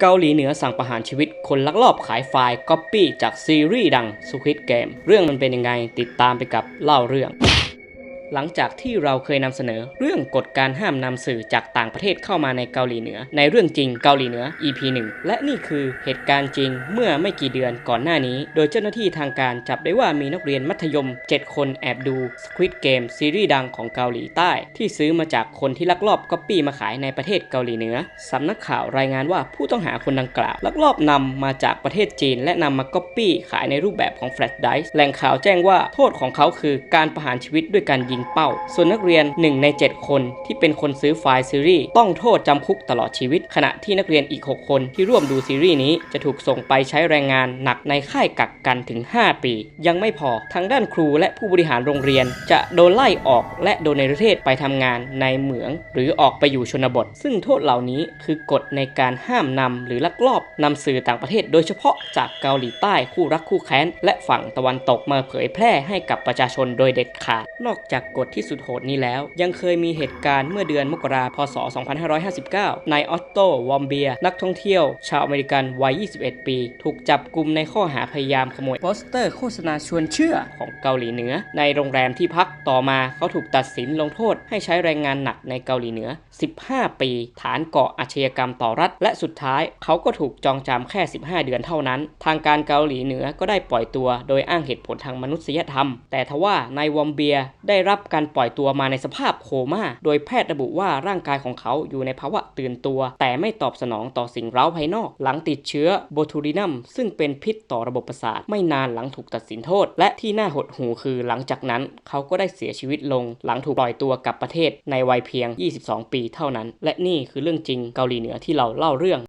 เกาหลีเหนือสั่งประหารชีวิตคนลักลอบขายไฟล์ก๊อปปี้จากซีรีส์ดังสุขิตเกม เรื่องมันเป็นยังไงติดตามไปกับเล่าเรื่อง หลังจากที่เราเคยนำเสนอ เรื่องกฎการห้ามนำสื่อจากต่างประเทศเข้ามาในเกาหลีเหนือ ในเรื่องจริงเกาหลีเหนือ EP 1 และนี่คือเหตุการณ์จริงเมื่อไม่กี่เดือนก่อนหน้านี้ โดยเจ้าหน้าที่ทางการจับได้ว่ามีนักเรียนมัธยม 7 คนแอบดู Squid Game ซีรีส์ดังของเกาหลีใต้ ที่ซื้อมาจากคนที่ลักลอบก๊อปปี้มาขายในประเทศเกาหลีเหนือสำนักข่าวรายงานว่าผู้ต้องหาคนดังกล่าว ลักลอบนำมาจากประเทศจีน และนำมาก๊อปปี้ขายในรูปแบบของแฟลชไดร์แหล่งข่าวแจ้งว่าโทษของเขาคือการประหารชีวิตด้วยการยิงเป้า ส่วนนักเรียน 1 ใน 7 คนที่เป็นคนซื้อไฟล์ซีรีส์ต้องโทษจำคุกตลอดชีวิต ขณะที่นักเรียนอีก 6 คนที่ร่วมดูซีรีส์นี้จะถูกส่งไปใช้แรงงานหนักในค่ายกักกันถึง 5 ปี ยังไม่พอทางด้านครูและผู้บริหารโรงเรียน จะโดนไล่ออกและโดนในประเทศไปทำงานในเหมือง หรือออกไปอยู่ชนบท ซึ่งโทษเหล่านี้คือกฎในการห้ามนำหรือลักลอบนำสื่อต่างประเทศ โดยเฉพาะจากเกาหลีใต้คู่รักคู่แค้น และฝั่งตะวันตกมาเผยแพร่ให้กับประชาชนโดยเด็ดขาด นอกจากกฎที่สุดโหดนี้แล้ว ยังเคยมีเหตุการณ์เมื่อเดือนมกราพศ 2559 นายออตโต วอมเบีย นักท่องเที่ยว ชาวอเมริกันวัย 21 ปี ถูกจับกลุ่มในข้อหาพยายามขโมยโปสเตอร์โฆษณาชวนเชื่อของเกาหลีเหนือ ในโรงแรมที่พักต่อมาเขาถูกตัดสินลงโทษให้ใช้แรงงานหนักในเกาหลีเหนือ 15 ปี ฐานก่ออาชญากรรมต่อรัฐ และสุดท้ายเขาก็ถูกจองจำแค่ 15 เดือนเท่านั้น ทางการเกาหลีเหนือก็ได้ปล่อยตัว โดยอ้างเหตุผลทางมนุษยธรรม แต่ทว่านายวอมเบียได้รับการปล่อยตัวมาในสภาพโคม่า โดยแพทย์ระบุว่าร่างกายของเขาอยู่ในภาวะตื่นตัว แต่ไม่ตอบสนองต่อสิ่งเร้าภายนอก หลังติดเชื้อโบทูลินัม ซึ่งเป็นพิษต่อระบบประสาทไม่นานหลังถูกตัดสินโทษ และที่น่าหดหูคือหลังจากนั้นเขาก็ได้เสียชีวิตลง หลังถูกปล่อยตัวกลับประเทศในวัยเพียง 22 ปีเท่านั้น และนี่คือเรื่องจริงเกาหลีเหนือที่เราเล่าเรื่อง